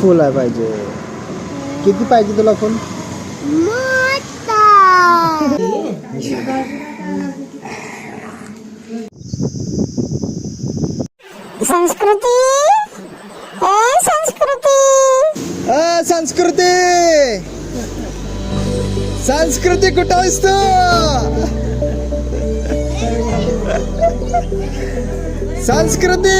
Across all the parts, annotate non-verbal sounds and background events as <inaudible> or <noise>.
फुल पाहिजे. किती पाहिजे तुला फुल संस्कृती? ए संस्कृती? अ संस्कृती! संस्कृती कुठं आहेस तू? संस्कृती.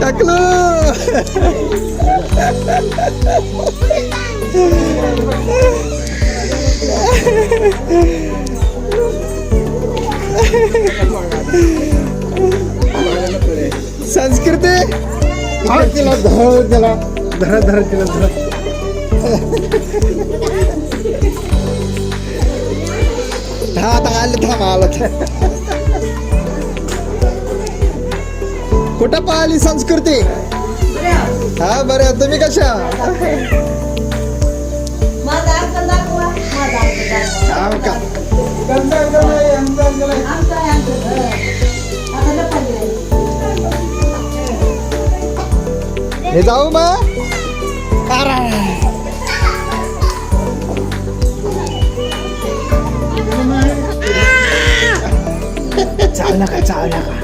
टाकलो. संस्कृती. इकडे तिला धर त्याला धर धर तिला धर. था आता आलं थांब आलं कुठं पाहिली संस्कृती? हा बरं. तुम्ही कशा? दाखवा. हा का? आमचा अंक आता लपाली आहे. हे जाऊ मग? चाल नका चाल नका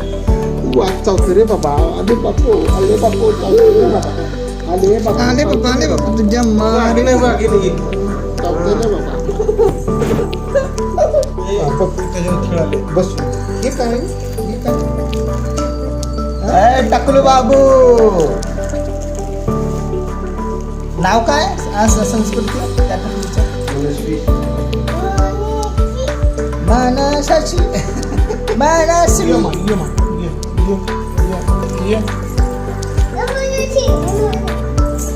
वाट चावतो रे बाबा आले बापू आले बापू चावतो रे बाबा आले बाबा आले बाबा आले बाबा तुझ्या मारे चावतो रे बाबा बस हे काय हे काय टाकलो बाबू नाव काय आज संस्कृती त्या टाकलीचं. मानसाची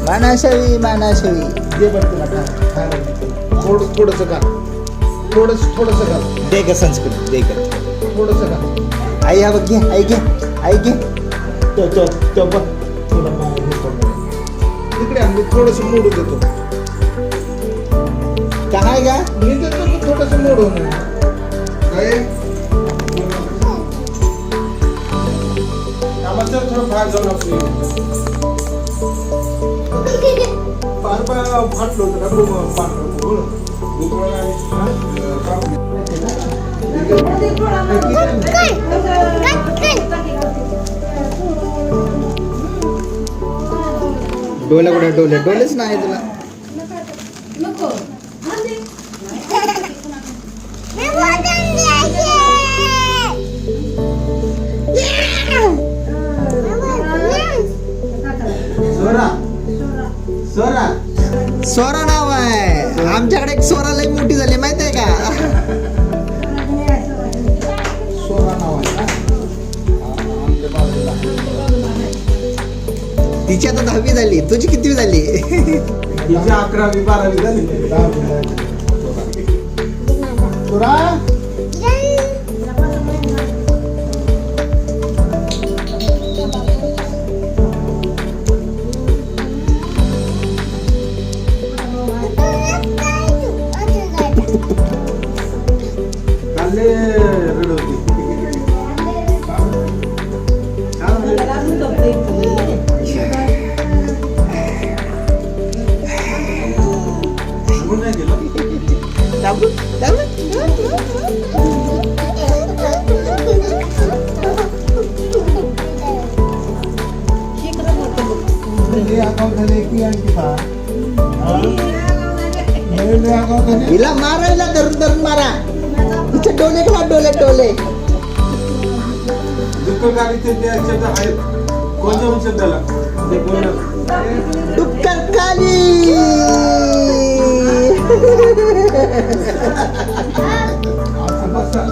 मानाशवी मानाशवी थोडं थोडंसं घाल थोडंसं थोडंसं घाल दे ग संस्कृती दे ग थोडंसं घाल आई हा बघ घे आई घे आई घे तो तो तो बघ थोडं. इकडे आम्ही थोडंसं मोडू देतो काय गा मी देतो थोडंसं मोडून काय आम्हाला तर थोडं बाहेर जाऊन आपली पार पाय फाटलो होतं ना खूप फाटलो. बोल. हा? कुठे डोले डोलेच नाही तुला नको <laughs> म्हणजे सोरा. सोरा स्वरा नाव आहे. आमच्याकडे एक स्वरा लई मोठी झाली माहिती आहे का? सोरा नाव आहे. तिची आता दहावी झाली. तुझी कितवी झाली? हिची अकरावी बारावी झाली. सोरा. हे. हा? हे अकाउंट झाले. हिला मारायला धरून धरून मारा तिचे डोले खा डोले डोले डुक्कर बसा.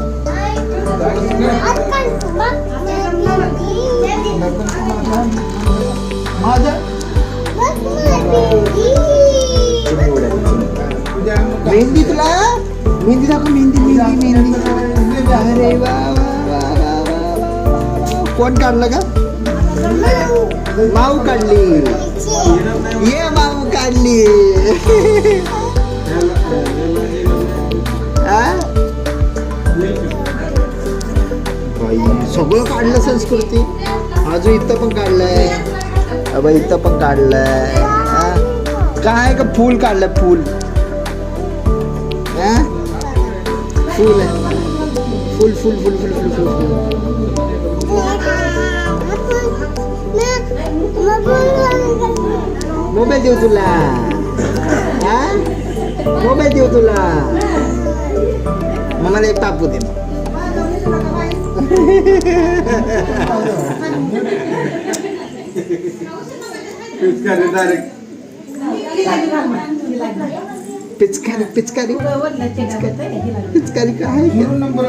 माझं? मेहंदी तुला? मेहंदी दाखव मेहंदी मेहंदी मेहंदी. अरे वा कोण काढलं का माऊ काढली. ये माऊ काढली. बाई सगळं काढलं संस्कृती. अजून इथं पण काढलंय. अबा इथं पण काढलंय. काय का फूल काढलं फूल? हा? फूल फुल फुल फुल फुल फुल फुल मोबाईल देऊ तुला। मोबाईल देऊ तुला। मग मला एक टापू दे। <laughs> पिचकारी पिचकारी. पिचकारी. का? आहे का? नंबर.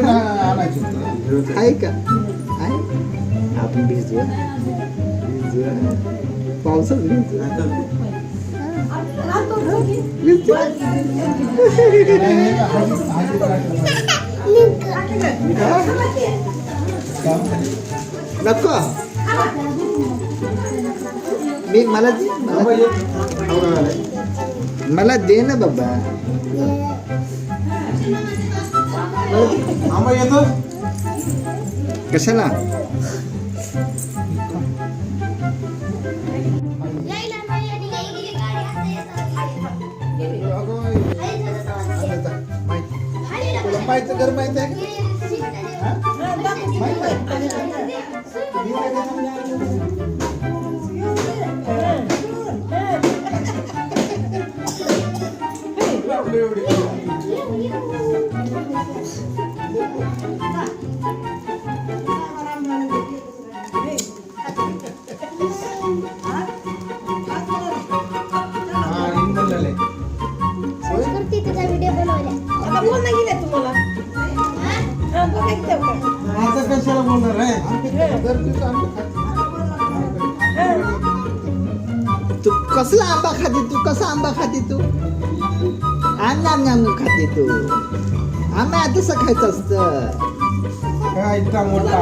आहे का? आहे. आपण भिजूया पावसात. नको. मी मला मला मला दे ना बाबा. आंबा येतो? कशाला? माहिती घर माहिती आहे. का? माहिती आहे. कशाला बोलणार आहे तू कसला आंबा खाते तू? कसा आंबा खाते तू? नाम नाम खाते तू आंबा तसं खायचं असतं काय इतका मोठा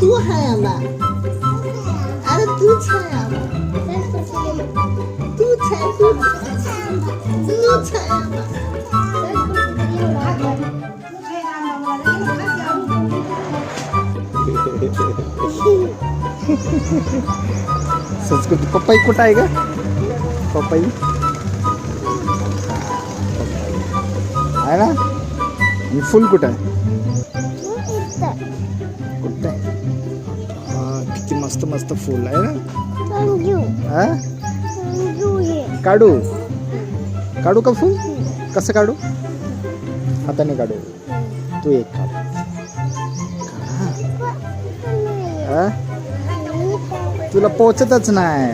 तू हाय आंबा अरे तूच हाय तूच आहे तूच तूच आंबा संस्कृती पप्पाई कुठं आहे का पप्पाई आहे ना? आणि फुल कुठं आहे? कुठं आहे? हा किती मस्त मस्त फुल आहे ना? हा? काढू? काढू का फुल? कसं काढू? हाताने काढू. तू एक काढ. हा? तुला पोचतच नाही.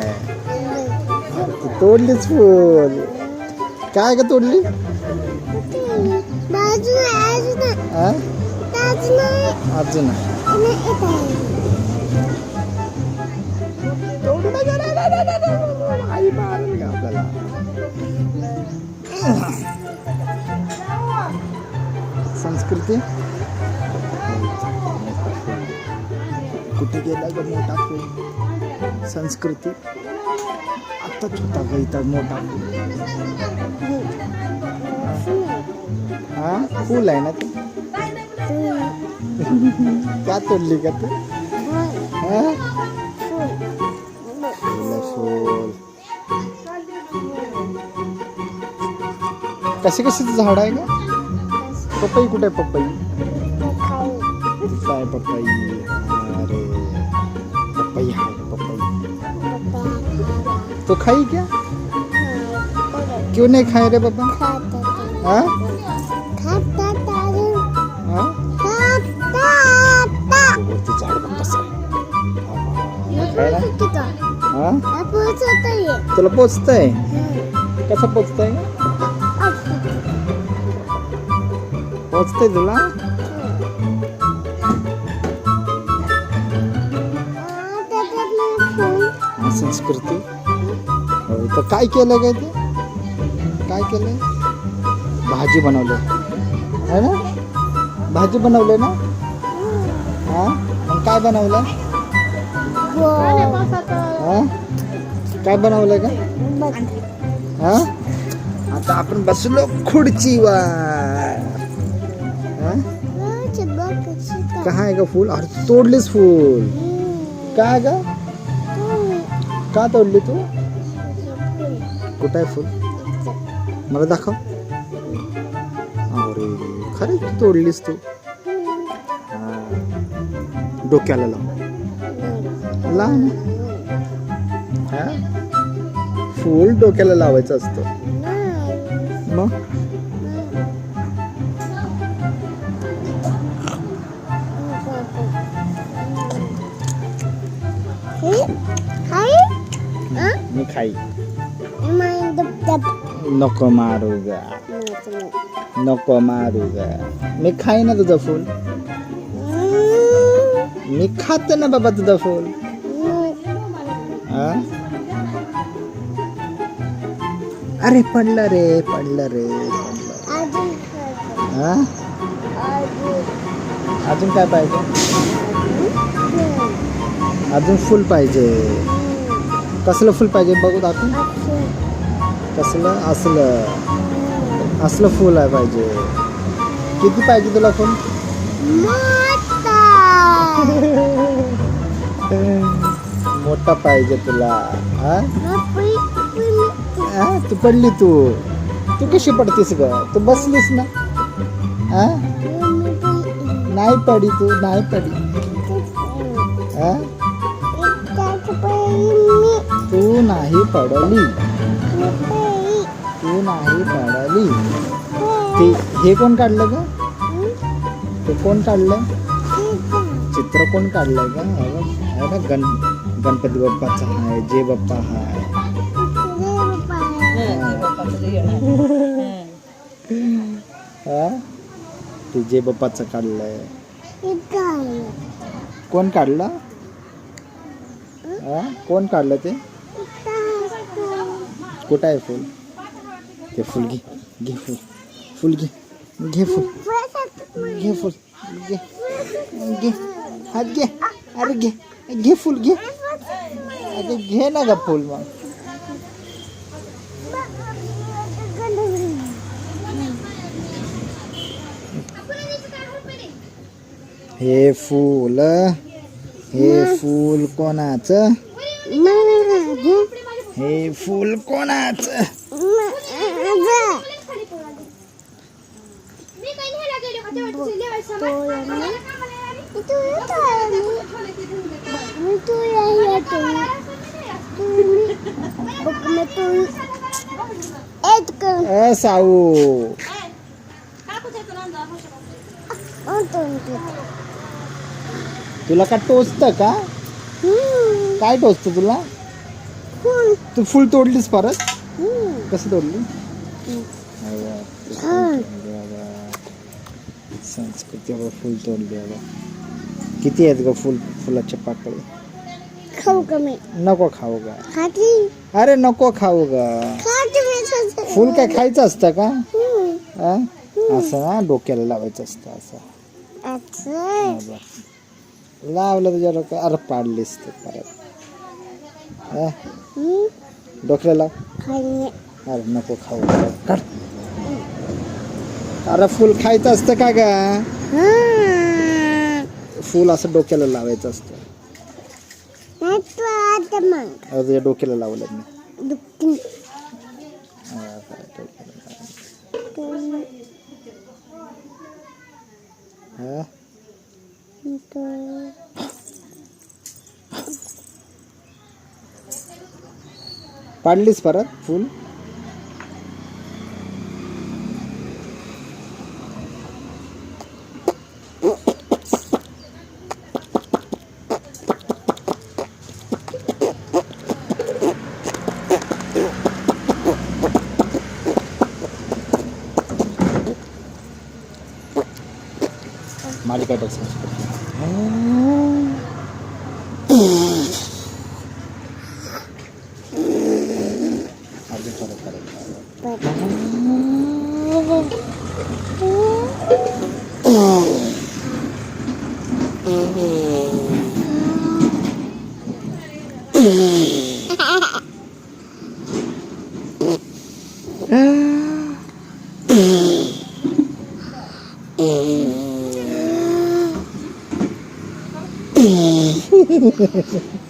तू तोडलीच फुल. काय का तोडली? अजून आई मारेल का आपल्याला संस्कृती? कुठे गेला ग मोठा फूल संस्कृती? आत्ताच होता ग इथं मोठा हा? फुल आहे ना ते? का तोडली का तू? हा? फुलं फुल कसे कशाचं झाड आहे का? पपई कुठे पपई? आहे पपई. अरे पपई आहे पपई. तो खाई क्या? क्यों नहीं खाए रे बाबा? हाँ? हाँ? तुला पोचतंय कसं पोचतंय पोचतंय तुला? हा, संस्कृती. हो, तर काय केलं काय ते? काय केलंय? भाजी बनवलं. है ना? भाजी बनवलं ना? हा? काय बनवलं? हा काय बनवलं का? हा? आता आपण बसलो खुर्चीवर. हा? काय आहे का फुल? अरे तोडलीस फुल. काय ग? का तोडली तू? कुठं आहे फुल? मला दाखव. अरे खरंच तू तोडलीस तू. डोक्याला लाव. लाव फूल फुल डोक्याला लावायचं असतं. मग? मी खाई. नको मारू ग. नको मारू ग. मी खाई ना तुझं फुल. मी खात ना बाबा तुझं फुल. अरे पडलं रे पडलं रे हा? अजून काय पाहिजे? अजून फुल पाहिजे. कसलं फुल पाहिजे बघू दाखव. कसलं? असलं. असलं फुल आहे पाहिजे. किती पाहिजे तुला फुल? <laughs> मोठा पाहिजे तुला हा? हा? तू पडली तू. तू कशी पडतीस ग? तू बसलीस ना? हा? नाही पडी तू नाही पडी. हा? तू नाही पडली. तू नाही पडली. ते हे कोण काढलं ग? ते कोण काढलं? चित्र कोण काढलंय का बघ, हे बघ, गण गणपती बाप्पाचा आहे जय बाप्पा हा. ते जय बाप्पाचं काढलंय. कोण काढलं? हा? कोण काढलं ते? कुठं आहे फुल? ते फुल घे घे फुल. फुल घे घे फुल. घे फुल घे. घे. हात घे. अरे घे घे फुल घे. अरे घे ना का फुल मग. हे फूल हे फूल कोणाचं? हे फूल कोणाचं? साऊ. तुला का टोचत का? काय टोचत तुला? तू फुल तोडलीस परत? कसं तोडली? संस्कृती बाबा फुल तोडली बाबा. किती आहेत ग फुल फुलाचे पाकळे? खाऊ कमी नको खाऊ ग. अरे नको खाऊ ग. मी फुल काय खायचं असतं का? हा? असं डोक्याला लावायचं असतं असं. हा बघ. लावलं तुझ्या डोक्या अरे पाडलीस ते परत. हा? डोक्याला लाव. अरे नको खाऊ काढ. अरे फुल खायचं असतं का ग? फुल असं डोक्याला लावायचं असतं. नाही तू आता मग. अरे तुझ्या डोक्याला लावलं मी. दुखती. हा, काय डोक्याला लावलं. हा? पाडलीस परत फुल माझी काय संस्कृती अजून Yeah. <laughs>